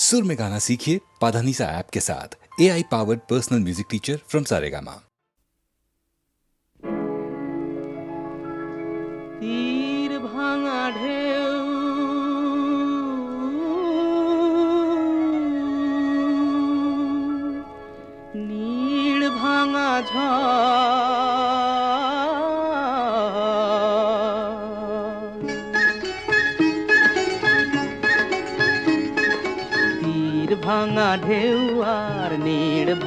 सुर में गाना सीखिए पाधानीसा ऐप के साथ। A I powered personal music teacher from Saregama तीर भांगा ढेव नीड़ भांगा झा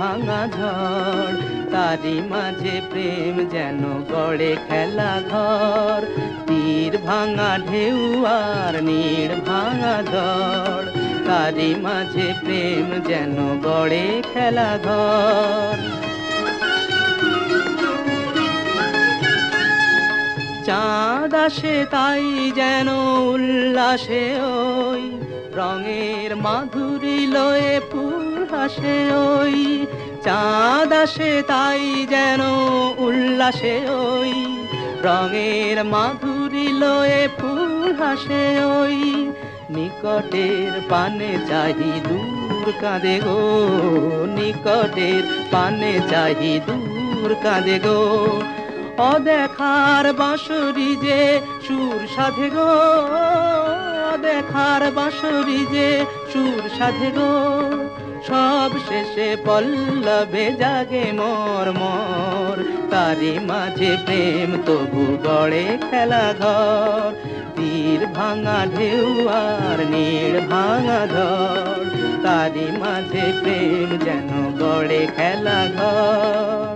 ভাঙা ঝড় তারি মাঝে প্রেম যেন গড়ে খেলা ঘর। তীর ভাঙা ঢেউ আর নীড় ভাঙা ঝড় তারি মাঝে প্রেম যেন গড়ে খেলা ঘর। চাঁদ আসে তাই যেন উল্লাসে ওই রঙের মাধুরী লয়ে ফুল হাসে ওই। চাঁদ আসে তাই যেন উল্লাসে ওই। রঙের মাধুরী লয়ে ফুল হাসে ওই। নিকটের পানে চাহি দূর কাঁদে গো, নিকটের পানে চাহি দূর কাঁদে গো। অদেখার বাঁশরি যে সুর সাধে গো অদেখার বাঁশরি যে সুর সাধে গো। সব শেষে পল্লবে জাগে মর মর। তারি মাঝে প্রেম তবু গড়ে খেলা ঘর। তীর ভাঙা ঢেউ আর নীড় ভাঙা ধর। তারি মাঝে প্রেম যেন গড়ে খেলা ঘর।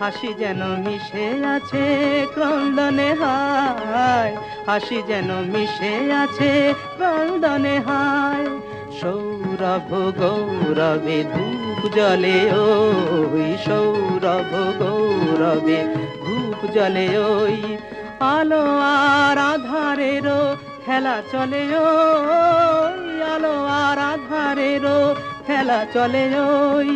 হাসি যেন মিশে আছে, ক্রন্দনে হায়। হাসি যেন মিশে আছে, ক্রন্দনে হায়। সৌরভ গৌরবে ধূপ জলে ওই, সৌরভ গৌরবে ধূপ জলে ওই। আলো আর আধারেরও খেলা চলে ওই, আলো আর আধারেরও খেলা চলে ওই।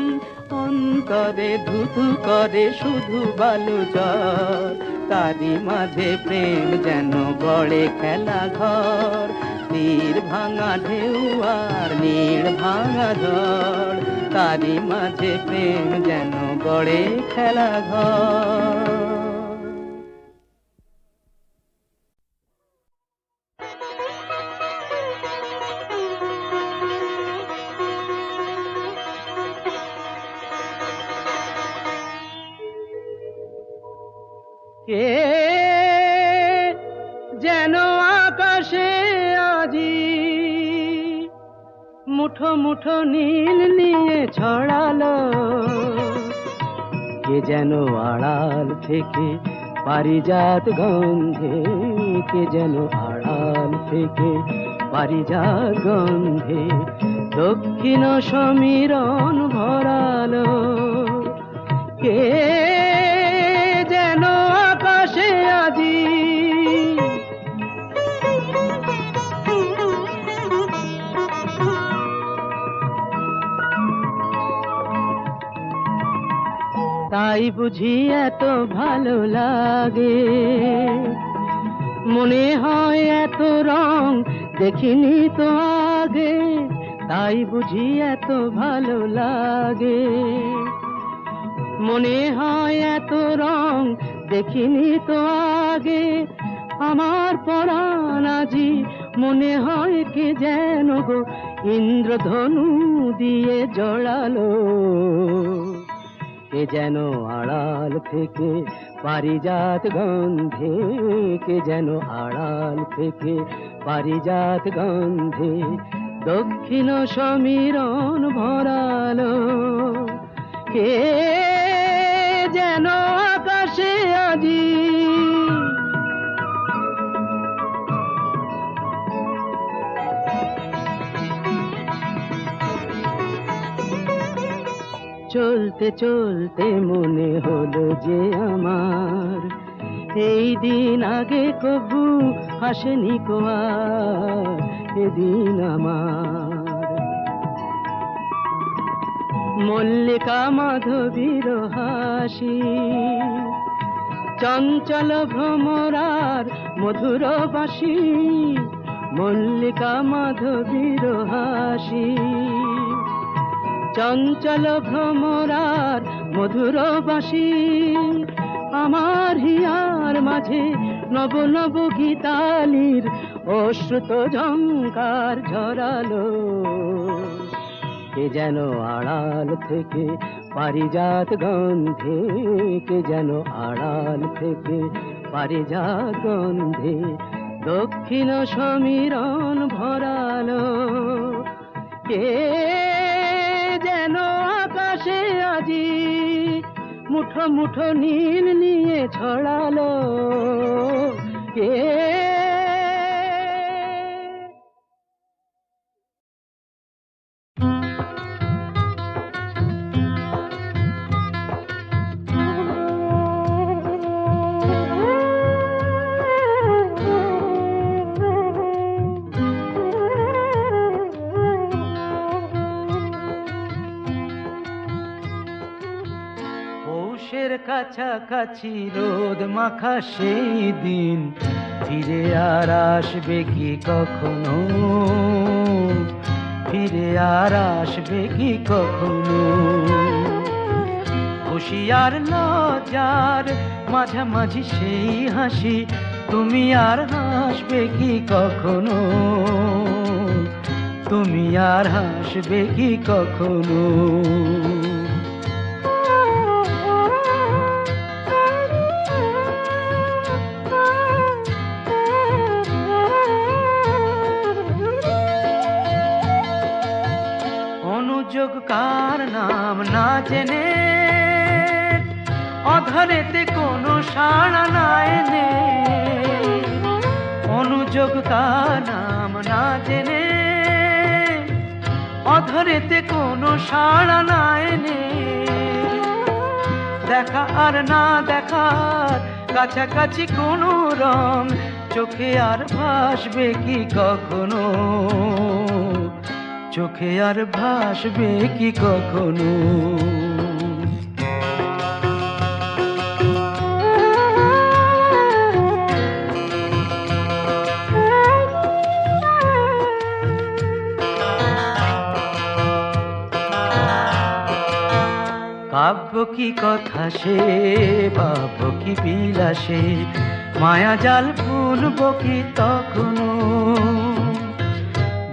অন্তরে ধুধু করে শুধু বালু জল তারি মাঝে প্রেম যেন গড়ে খেলা ঘর। নীর ভাঙা ঢেউ আর নীড় ভাঙা ঝড়। তারি মাঝে প্রেম যেন গড়ে খেলা ঘর। মুঠো নীল নিয়ে ছড়ালো। কে যেন আড়াল থেকে পারিজাত গন্ধে, কে যেন আড়াল থেকে পারিজাত গন্ধে দক্ষিণ সমীরণ ভরালো। কে তাই বুঝি এত ভালো লাগে। মনে হয় এত রং দেখিনি তো আগে, তাই বুঝি এত ভালো লাগে। মনে হয় এত রং দেখিনি তো আগে, আমার পরাণ আজি মনে হয় কে যেন গো ইন্দ্রধনু দিয়ে জড়ালো। কে যেন আড়াল থেকে, পারিজাত গন্ধে কে যেন আড়াল থেকে, পারিজাত গন্ধে দক্ষিণ সমীরণ ভরালো। কে যেন আকাশে আজি চলতে চলতে মনে হলো যে আমার। এই দিন আগে কবু হাসেনি কোয়ার এদিন আমার। মল্লিকা মাধবীর হাসি, চঞ্চল ভ্রমরার মধুর বাসি মল্লিকা মাধবীর হাসি। চঞ্চল ভ্রমরার মধুর বাসি আমার হিয়ার মাঝে নব নব গীতালির অশ্রুত ঝঙ্কার ঝরালো। কে যেন আড়াল থেকে পারিজাত গন্ধে, কে যেন আড়াল থেকে পারিজাত গন্ধে দক্ষিণ সমীরণ ভরালো। কে মুঠো মুঠো নীল নিয়ে ছড়ালো। কে কাছাকাছি রোদ মাখা সেই দিন। ফিরে আর আসবে কি কখনো? ফিরে আর আসবে কি কখনো? হুশিয়ার লজার মাঝামাঝি সেই হাসি, তুমি আর হাসবে কি কখনো? তুমি আর হাসবে কি কখনো? জেনে। অধরেতে কোনো সাড়া না। এনে অনুযোগ নাম না জেনে। অধরেতে কোনো সাড়া না। এনে দেখা আর না দেখার কাছাকাছি কোনো রং চোখে আর ভাসবে কি কখনো? চোখে আর ভাসবে কি কখনো? কাব্য কি কথা সে ভাব কি বিলাসে। মায়া জাল ফুলব কি তখনো।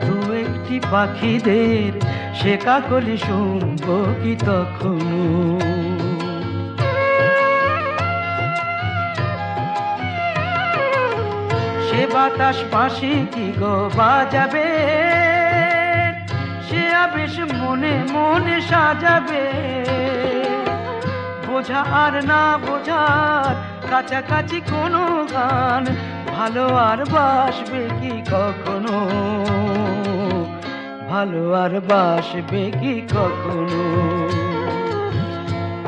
দু একটি পাখিদের সে কাকলি শুনব কি তখনো। সে বাতাস পাশে কি গো বাজাবে? সে আবেশ মনে মনে সাজাবে। বোঝা আর না বোঝার কাছাকাছি কোনো গান, ভালো আর বাসবে কি কখনো? ভালো আর বাসবে কি কখনো?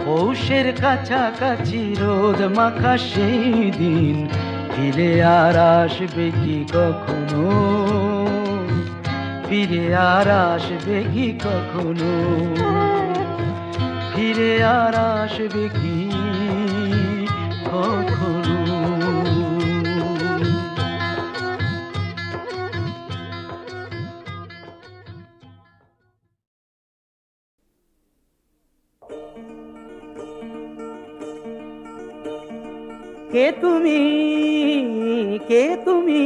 পৌষের কাছাকাছি রোদ মাখা সেই দিন, ফিরে আর আসবে কি কখনো? ফিরে আর আসবে কি কখনো? ফিরে আর আসবে কি কখনো? কে তুমি? কে তুমি?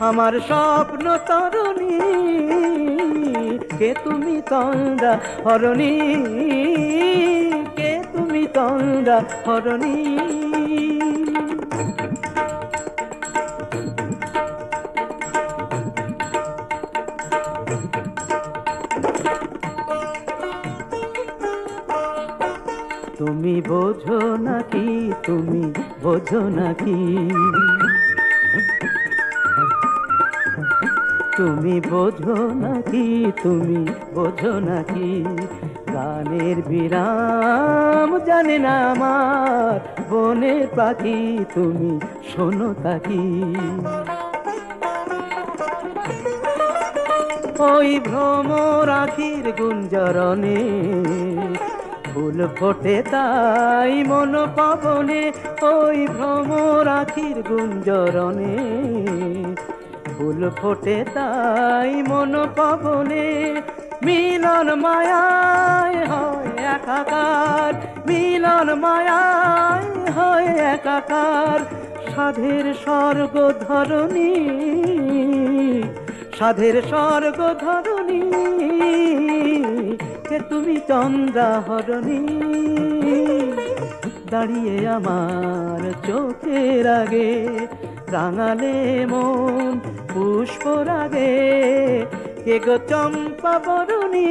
আমার স্বপ্ন তরণী, কে তুমি তন্দ্রা হরণী? কে তুমি তন্দ্রা হরণী? তুমি বোঝো নাকি, তুমি বোঝো নাকি? তুমি বোঝো নাকি, তুমি বোঝো নাকি? গানের বিরাম জানে না আমার, বনের পাখি তুমি শোনো তাকি? ওই ভ্রমর আখির গুঞ্জরণে, ফুল ফোটে তাই মন পাবনে ওই ভ্রমর আখির গুঞ্জরণে। ফুল ফোটে তাই মন পাবনে, মিলন মায়ায় হয় একাকার, মিলন মায়ায় হয় একাকার। সাধের স্বর্গ ধরণী, সাধের স্বর্গ ধরণী, কে তুমি চন্দ্রা হরণী দাঁড়িয়ে আমার চোখের আগে। রাঙালে মন পুষ্প রাগে কে গো চম্পা বরণী,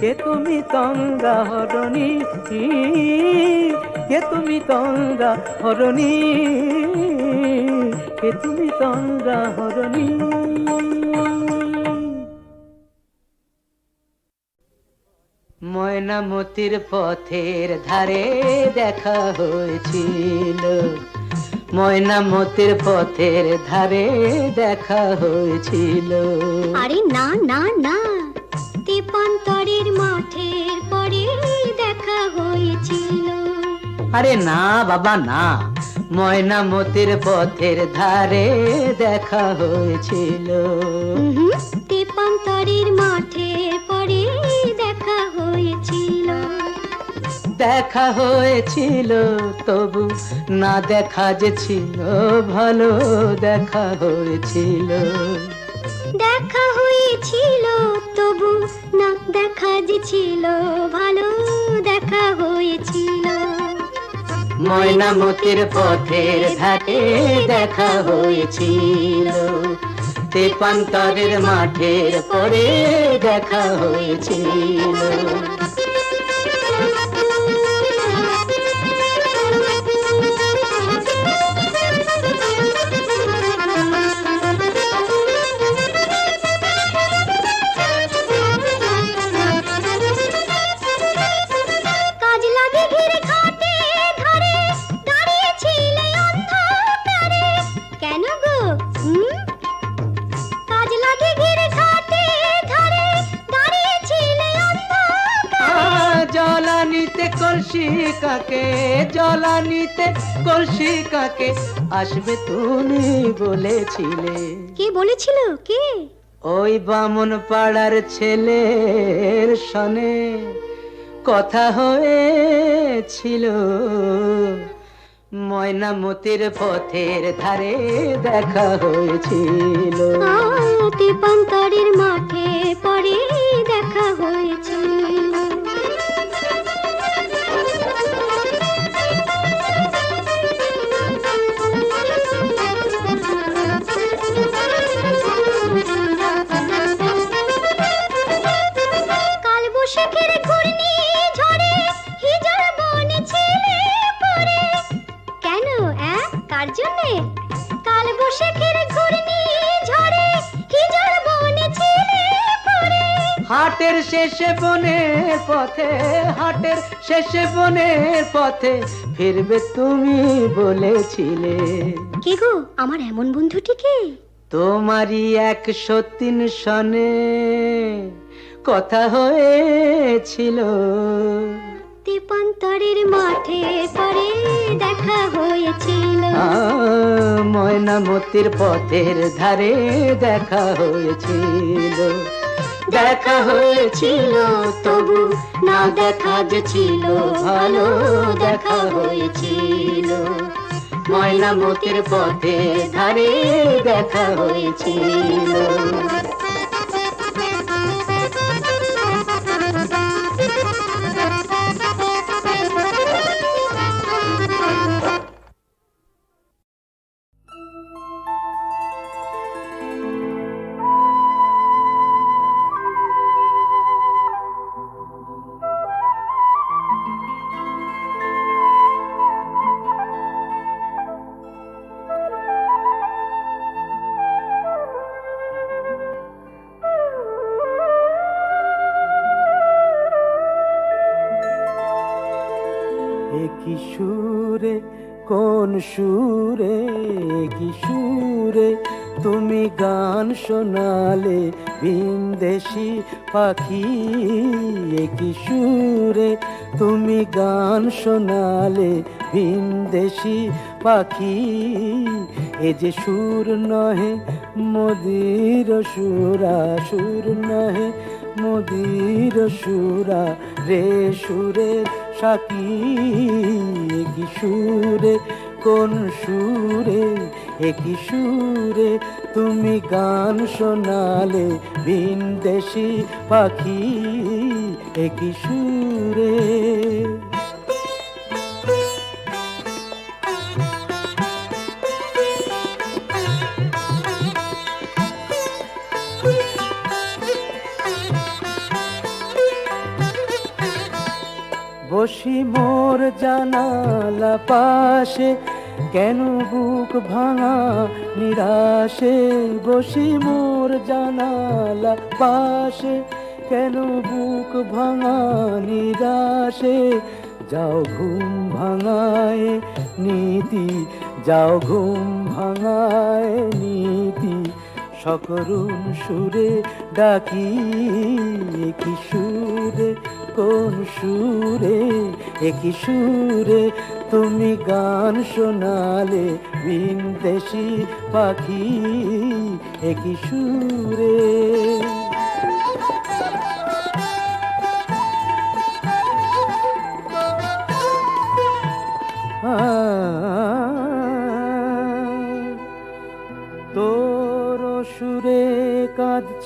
কে তুমি তন্দ্রা হরণী, কে তুমি তন্দ্রা হরণী, কে তুমি তন্দ্রা হরণী। ময়নামতির পথের ধারে দেখা হয়েছিল। ময়নামতির পথের ধারে দেখা হয়েছিল। আরে না না না। তেপান্তরের মাঠের পরে দেখা হয়েছিল। আরে না বাবা না। ময়নামতির পথের ধারে দেখা হয়েছিল। দেখা হয়েছিল তবু না দেখা যে ছিল ভালো দেখা হয়েছিল। দেখা হয়েছিল তবু না দেখা যে ছিল ভালো দেখা হয়েছিল। ময়নামতির পথের ঘাটে দেখা হয়েছিল। তেপান্তরের মাঠের পরে দেখা হয়েছিল। জলানিতে কলসি কাকে জলানিতে কলসি কাকে আসবে তুমি বলেছিলে। কে বলেছিল? কে? ওই বামন পাড়ার ছেলের সনে কথা হয়েছিল। ময়নামতির পথের ধারে দেখা হয়েছিল। মাঠে পরে দেখা হয়েছিল শেষে বনের পথে হাটের শেষে বনের পথে ফিরবে তুমি বলেছিলে। কে গো? আমার এমন বন্ধুটিকে তোমারই একশো তিন সনে কথা হয়েছিল। তেপান্তরের মাঠে পরে দেখা হয়েছিল। ময়নামতির পথের ধারে দেখা হয়েছিল। দেখা হয়েছিল তবু, না দেখা যে ছিল, ভালো দেখা হয়েছিল। ময়নামতির পথে ধারে দেখা হয়েছিল। সুরে, কি সুরে? তুমি গান শোনালে বিন্দেশি পাখি কি সুরে? তুমি গান শোনালে বিন্দেশি পাখি, এ যে সুর নহে মদির সুরা, সুর নহে মদির সুরা, রে সুরের সাকি কি সুরে? কোন সুরে একই সুরে? তুমি গান শোনালে বিন্দেশি পাখি একই সুরে? বসি মোর জানালা পাশে, কেন বুক ভাঙা নিরাশে? বসি মোর জানালা পাশে, কেন বুক ভাঙা নিরাশে? যাও ঘুম ভাঙায় নীতি, যাও ঘুম ভাঙায় নীতি। সকরুণ সুরে ডাকি কি সুরে, কোন সুরে, একই সুরে, তুমি গান শোনালে বিন্দেশি পাখি, একই সুরে।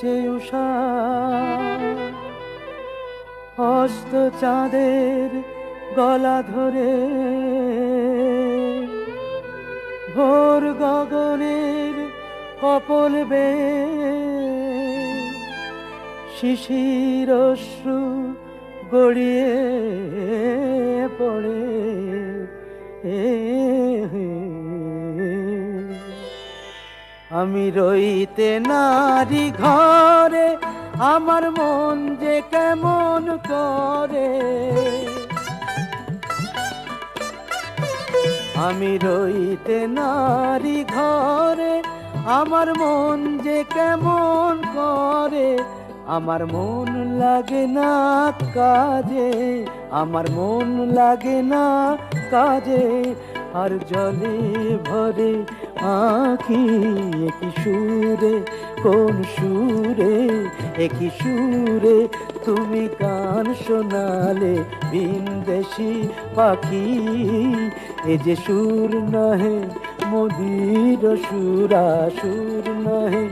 কাঁদছে উষা হস্ত চাঁদের গলা ধরে। ভোর গগনের কপল বে শিশির অশ্রু গড়িয়ে পড়ে। এ আমি রইতে নারী ঘরে, আমার মন যে কেমন করে। আমি রইতে নারী ঘরে, আমার মন যে কেমন করে। আমার মন লাগে না কাজে, আমার মন লাগে না কাজে। আর জলে ভরে আঁখি একই সুরে, কোন সুরে, একই সুরে, তুমি গান শোনালে বিন্দেশি পাখি। এ যে সুর নহে মোদির সুরা, সুর নহে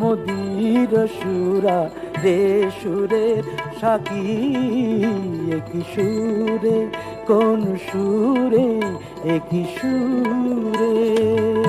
মোদির সুরা, রে সুরের সাকি, একই সুরে কোন সুরে একই সুরে।